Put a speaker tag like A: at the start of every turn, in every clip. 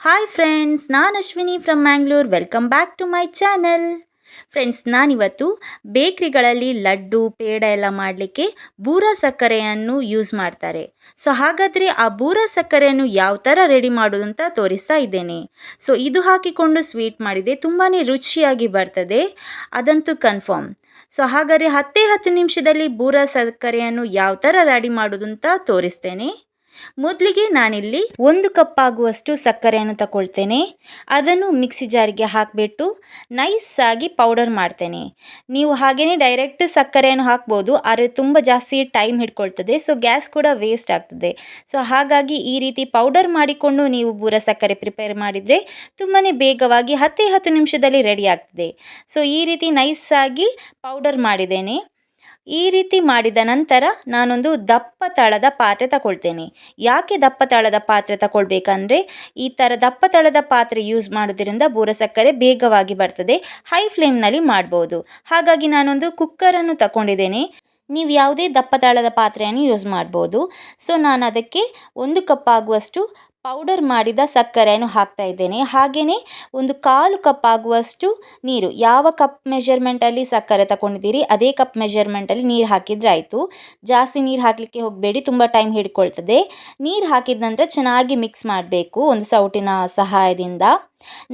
A: Hi friends ನಾನು Ashwini from Mangalore welcome back to my channel friends ನಾನಿವತ್ತು ಬೇಕ್ರಿಗಳಲ್ಲಿ ಲಡ್ಡು, ಪೇಡ ಎಲ್ಲ ಮಾಡಲಿಕ್ಕೆ ಬೂರ ಸಕ್ಕರೆಯನ್ನು ಯೂಸ್ ಮಾಡ್ತಾರೆ. ಸೊ ಹಾಗಾದರೆ ಆ ಬೂರ ಸಕ್ಕರೆಯನ್ನು ಯಾವ ಥರ ರೆಡಿ ಮಾಡೋದು ಅಂತ ತೋರಿಸ್ತಾ ಇದ್ದೇನೆ. ಸೊ ಇದು ಹಾಕಿಕೊಂಡು ಸ್ವೀಟ್ ಮಾಡಿದೆ ತುಂಬಾ ರುಚಿಯಾಗಿ ಬರ್ತದೆ. ಅದಂತೂ ಕನ್ಫರ್ಮ್ ಸೊ ಹಾಗಾದರೆ ಹತ್ತೇ ಹತ್ತು ನಿಮಿಷದಲ್ಲಿ ಬೂರ ಸಕ್ಕರೆಯನ್ನು ಯಾವ ಥರ ರೆಡಿ ಮಾಡೋದು ಅಂತ ತೋರಿಸ್ತೇನೆ. ಮೊದಲಿಗೆ ನಾನಿಲ್ಲಿ ಒಂದು ಕಪ್ ಆಗುವಷ್ಟು ಸಕ್ಕರೆಯನ್ನು ತಗೊಳ್ತೇನೆ. ಅದನ್ನು ಮಿಕ್ಸಿ ಜಾರಿಗೆ ಹಾಕಿಬಿಟ್ಟು ನೈಸಾಗಿ ಪೌಡರ್ ಮಾಡ್ತೇನೆ. ನೀವು ಹಾಗೆಯೇ ಡೈರೆಕ್ಟ್ ಸಕ್ಕರೆಯನ್ನು ಹಾಕ್ಬೋದು, ಆದರೆ ತುಂಬ ಜಾಸ್ತಿ ಟೈಮ್ ಹಿಡ್ಕೊಳ್ತದೆ, ಸೊ ಗ್ಯಾಸ್ ಕೂಡ ವೇಸ್ಟ್ ಆಗ್ತದೆ. ಸೊ ಹಾಗಾಗಿ ಈ ರೀತಿ ಪೌಡರ್ ಮಾಡಿಕೊಂಡು ನೀವು ಬೂರ ಸಕ್ಕರೆ ಪ್ರಿಪೇರ್ ಮಾಡಿದರೆ ತುಂಬಾ ಬೇಗವಾಗಿ ಹತ್ತೇ ಹತ್ತು ನಿಮಿಷದಲ್ಲಿ ರೆಡಿ ಆಗ್ತದೆ. ಸೊ ಈ ರೀತಿ ನೈಸಾಗಿ ಪೌಡರ್ ಮಾಡಿದ್ದೇನೆ. ಈ ರೀತಿ ಮಾಡಿದ ನಂತರ ನಾನೊಂದು ದಪ್ಪ ತಳದ ಪಾತ್ರೆ ತಗೊಳ್ತೇನೆ. ಯಾಕೆ ದಪ್ಪ ತಳದ ಪಾತ್ರೆ ತಗೊಳ್ಬೇಕಂದ್ರೆ, ಈ ಥರ ದಪ್ಪ ತಳದ ಪಾತ್ರೆ ಯೂಸ್ ಮಾಡೋದ್ರಿಂದ ಬೂರ ಸಕ್ಕರೆ ಬೇಗವಾಗಿ ಬರ್ತದೆ ಹೈ ಫ್ಲೇಮ್ನಲ್ಲಿ ಮಾಡ್ಬೋದು. ಹಾಗಾಗಿ ನಾನೊಂದು ಕುಕ್ಕರನ್ನು ತಗೊಂಡಿದ್ದೇನೆ. ನೀವು ಯಾವುದೇ ದಪ್ಪ ತಳದ ಪಾತ್ರೆಯನ್ನು ಯೂಸ್ ಮಾಡ್ಬೋದು. ಸೊ ನಾನು ಅದಕ್ಕೆ ಒಂದು ಕಪ್ ಆಗುವಷ್ಟು ಪೌಡರ್ ಮಾಡಿದ ಸಕ್ಕರೆಯನ್ನು ಹಾಕ್ತಾ ಇದ್ದೇನೆ. ಹಾಗೆಯೇ ಒಂದು ಕಾಲು ಕಪ್ ಆಗುವಷ್ಟು ನೀರು. ಯಾವ ಕಪ್ ಮೆಷರ್ಮೆಂಟಲ್ಲಿ ಸಕ್ಕರೆ ತಗೊಂಡಿದ್ದೀರಿ ಅದೇ ಕಪ್ ಮೆಷರ್ಮೆಂಟಲ್ಲಿ ನೀರು ಹಾಕಿದರೆ ಆಯಿತು. ಜಾಸ್ತಿ ನೀರು ಹಾಕಲಿಕ್ಕೆ ಹೋಗಬೇಡಿ, ತುಂಬ ಟೈಮ್ ಹಿಡ್ಕೊಳ್ತದೆ. ನೀರು ಹಾಕಿದ ನಂತರ ಚೆನ್ನಾಗಿ ಮಿಕ್ಸ್ ಮಾಡಬೇಕು ಒಂದು ಸೌಟಿನ ಸಹಾಯದಿಂದ.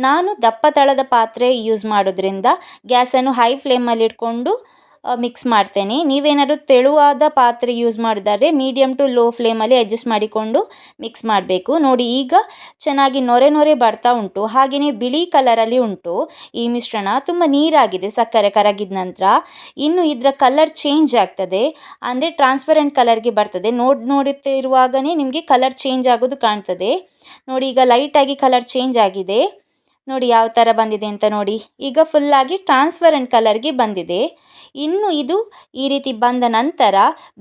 A: ನಾನು ದಪ್ಪ ತಳದ ಪಾತ್ರೆ ಯೂಸ್ ಮಾಡೋದ್ರಿಂದ ಗ್ಯಾಸನ್ನು ಹೈ ಫ್ಲೇಮಲ್ಲಿ ಇಟ್ಕೊಂಡು ಮಿಕ್ಸ್ ಮಾಡ್ತೇನೆ. ನೀವೇನಾದ್ರು ತೆಳುವಾದ ಪಾತ್ರೆ ಯೂಸ್ ಮಾಡಿದರೆ ಮೀಡಿಯಮ್ ಟು ಲೋ ಫ್ಲೇಮಲ್ಲಿ ಅಡ್ಜಸ್ಟ್ ಮಾಡಿಕೊಂಡು ಮಿಕ್ಸ್ ಮಾಡಬೇಕು. ನೋಡಿ, ಈಗ ಚೆನ್ನಾಗಿ ನೊರೆ ನೊರೆ ಬರ್ತಾ ಉಂಟು. ಹಾಗೆಯೇ ಬಿಳಿ ಕಲರಲ್ಲಿ ಉಂಟು ಈ ಮಿಶ್ರಣ. ತುಂಬ ನೀರಾಗಿದೆ, ಸಕ್ಕರೆ ಕರಗಿದ ನಂತರ. ಇನ್ನು ಇದರ ಕಲರ್ ಚೇಂಜ್ ಆಗ್ತದೆ. ಅಂದರೆ ಟ್ರಾನ್ಸ್ಪರೆಂಟ್ ಕಲರ್ಗೆ ಬರ್ತದೆ. ನೋಡಿ ನೋಡುತ್ತಿರುವಾಗಲೇ ನಿಮಗೆ ಕಲರ್ ಚೇಂಜ್ ಆಗೋದು ಕಾಣ್ತದೆ. ನೋಡಿ, ಈಗ ಲೈಟಾಗಿ ಕಲರ್ ಚೇಂಜ್ ಆಗಿದೆ. ನೋಡಿ ಯಾವ ಥರ ಬಂದಿದೆ ಅಂತ ನೋಡಿ. ಈಗ ಫುಲ್ಲಾಗಿ ಟ್ರಾನ್ಸ್ಪರೆಂಟ್ ಕಲರ್ಗೆ ಬಂದಿದೆ. ಇನ್ನು ಇದು ಈ ರೀತಿ ಬಂದ ನಂತರ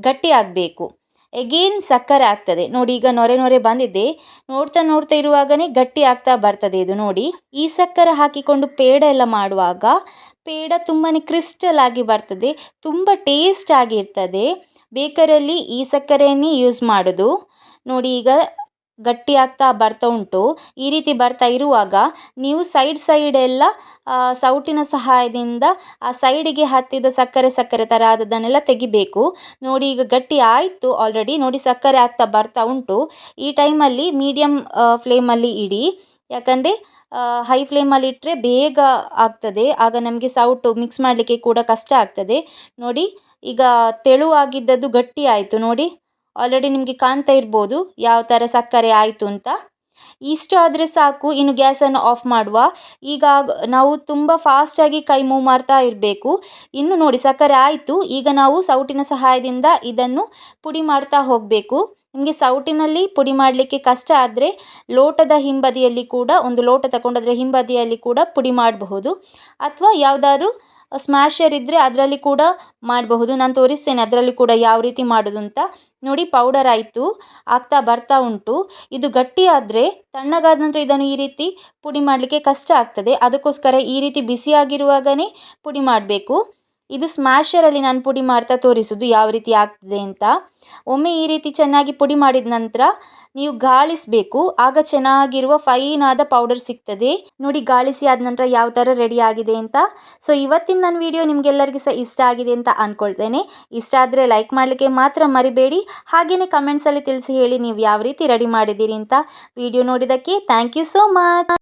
A: ಗಟ್ಟಿ ಆಗಬೇಕು. ಎಗೇನ್ ಸಕ್ಕರೆ ಆಗ್ತದೆ. ನೋಡಿ ಈಗ ನೊರೆ ನೊರೆ ಬಂದಿದೆ. ನೋಡ್ತಾ ನೋಡ್ತಾ ಇರುವಾಗನೇ ಗಟ್ಟಿ ಆಗ್ತಾ ಬರ್ತದೆ ಇದು ನೋಡಿ. ಈ ಸಕ್ಕರೆ ಹಾಕಿಕೊಂಡು ಪೇಡ ಎಲ್ಲ ಮಾಡುವಾಗ ಪೇಡ ತುಂಬಾ ಕ್ರಿಸ್ಟಲ್ ಆಗಿ ಬರ್ತದೆ. ತುಂಬ ಟೇಸ್ಟ್ ಆಗಿರ್ತದೆ ಬೇಕರಲ್ಲಿ ಈ ಸಕ್ಕರೆಯನ್ನೇ ಯೂಸ್ ಮಾಡೋದು. ನೋಡಿ ಈಗ ಗಟ್ಟಿ ಆಗ್ತಾ ಬರ್ತಾ ಉಂಟು. ಈ ರೀತಿ ಬರ್ತಾ ಇರುವಾಗ ನೀವು ಸೈಡ್ ಸೈಡೆಲ್ಲ ಸೌಟಿನ ಸಹಾಯದಿಂದ ಆ ಸೈಡಿಗೆ ಹತ್ತಿದ ಸಕ್ಕರೆ ಸಕ್ಕರೆ ಥರ ಆದದ್ದನ್ನೆಲ್ಲ ತೆಗಿಬೇಕು. ನೋಡಿ ಈಗ ಗಟ್ಟಿ ಆಯಿತು ಆಲ್ರೆಡಿ ನೋಡಿ ಸಕ್ಕರೆ ಆಗ್ತಾ ಬರ್ತಾ ಉಂಟು. ಈ ಟೈಮಲ್ಲಿ ಮೀಡಿಯಮ್ ಫ್ಲೇಮಲ್ಲಿ ಇಡಿ. ಯಾಕಂದರೆ ಹೈ ಫ್ಲೇಮಲ್ಲಿ ಇಟ್ಟರೆ ಬೇಗ ಆಗ್ತದೆ. ಆಗ ನಮಗೆ ಸೌಟು ಮಿಕ್ಸ್ ಮಾಡಲಿಕ್ಕೆ ಕೂಡ ಕಷ್ಟ ಆಗ್ತದೆ. ನೋಡಿ, ಈಗ ತೆಳುವಾಗಿದ್ದದ್ದು ಗಟ್ಟಿ ಆಯಿತು. ನೋಡಿ ಆಲ್ರೆಡಿ ನಿಮಗೆ ಕಾಣ್ತಾ ಇರ್ಬೋದು ಯಾವ ಥರ ಸಕ್ಕರೆ ಆಯಿತು ಅಂತ. ಇಷ್ಟು ಆದರೆ ಸಾಕು, ಇನ್ನು ಗ್ಯಾಸನ್ನು ಆಫ್ ಮಾಡುವ. ಈಗ ನಾವು ತುಂಬ ಫಾಸ್ಟಾಗಿ ಕೈ ಮೂವ್ ಮಾಡ್ತಾ ಇರಬೇಕು. ಇನ್ನು ನೋಡಿ ಸಕ್ಕರೆ ಆಯಿತು, ಈಗ ನಾವು ಸೌಟಿನ ಸಹಾಯದಿಂದ ಇದನ್ನು ಪುಡಿ ಮಾಡ್ತಾ ಹೋಗಬೇಕು. ನಿಮಗೆ ಸೌಟಿನಲ್ಲಿ ಪುಡಿ ಮಾಡಲಿಕ್ಕೆ ಕಷ್ಟ ಆದರೆ ಲೋಟದ ಹಿಂಬದಿಯಲ್ಲಿ ಕೂಡ, ಒಂದು ಲೋಟ ತಗೊಂಡಾದರೆ ಹಿಂಬದಿಯಲ್ಲಿ ಕೂಡ ಪುಡಿ ಮಾಡಬಹುದು. ಅಥವಾ ಯಾವುದಾದ್ರು ಸ್ಮ್ಯಾಶರ್ ಇದ್ದರೆ ಅದರಲ್ಲಿ ಕೂಡ ಮಾಡಬಹುದು. ನಾನು ತೋರಿಸ್ತೇನೆ ಅದರಲ್ಲಿ ಕೂಡ ಯಾವ ರೀತಿ ಮಾಡೋದು ಅಂತ. ನೋಡಿ ಪೌಡರ್ ಆಯಿತು, ಆಗ್ತಾ ಬರ್ತಾ ಉಂಟು. ಇದು ಗಟ್ಟಿಯಾದರೆ ತಣ್ಣಗಾದ ನಂತರ ಇದನ್ನು ಈ ರೀತಿ ಪುಡಿ ಮಾಡಲಿಕ್ಕೆ ಕಷ್ಟ ಆಗ್ತದೆ. ಅದಕ್ಕೋಸ್ಕರ ಈ ರೀತಿ ಬಿಸಿಯಾಗಿರುವಾಗಲೇ ಪುಡಿ ಮಾಡಬೇಕು. ಇದು ಸ್ಮ್ಯಾಷರಲ್ಲಿ ನಾನು ಪುಡಿ ಮಾಡ್ತಾ ತೋರಿಸೋದು ಯಾವ ರೀತಿ ಆಗ್ತದೆ ಅಂತ. ಒಮ್ಮೆ ಈ ರೀತಿ ಚೆನ್ನಾಗಿ ಪುಡಿ ಮಾಡಿದ ನಂತರ ನೀವು ಗಾಳಿಸಬೇಕು. ಆಗ ಚೆನ್ನಾಗಿರುವ ಫೈನ್ ಆದ ಪೌಡರ್ ಸಿಗ್ತದೆ. ನೋಡಿ, ಗಾಳಿಸಿ ಆದ ನಂತರ ಯಾವ ಥರ ರೆಡಿ ಆಗಿದೆ ಅಂತ. ಸೊ ಇವತ್ತಿನ ನನ್ನ ವಿಡಿಯೋ ನಿಮಗೆಲ್ಲರಿಗೂ ಸಹ ಇಷ್ಟ ಆಗಿದೆ ಅಂತ ಅಂದ್ಕೊಳ್ತೇನೆ ಇಷ್ಟ ಆದರೆ ಲೈಕ್ ಮಾಡಲಿಕ್ಕೆ ಮಾತ್ರ ಮರಿಬೇಡಿ. ಹಾಗೆಯೇ ಕಮೆಂಟ್ಸಲ್ಲಿ ತಿಳಿಸಿ ಹೇಳಿ ನೀವು ಯಾವ ರೀತಿ ರೆಡಿ ಮಾಡಿದ್ದೀರಿ ಅಂತ. ವಿಡಿಯೋ ನೋಡಿದ್ದಕ್ಕೆ ಥ್ಯಾಂಕ್ ಯು ಸೋ ಮಚ್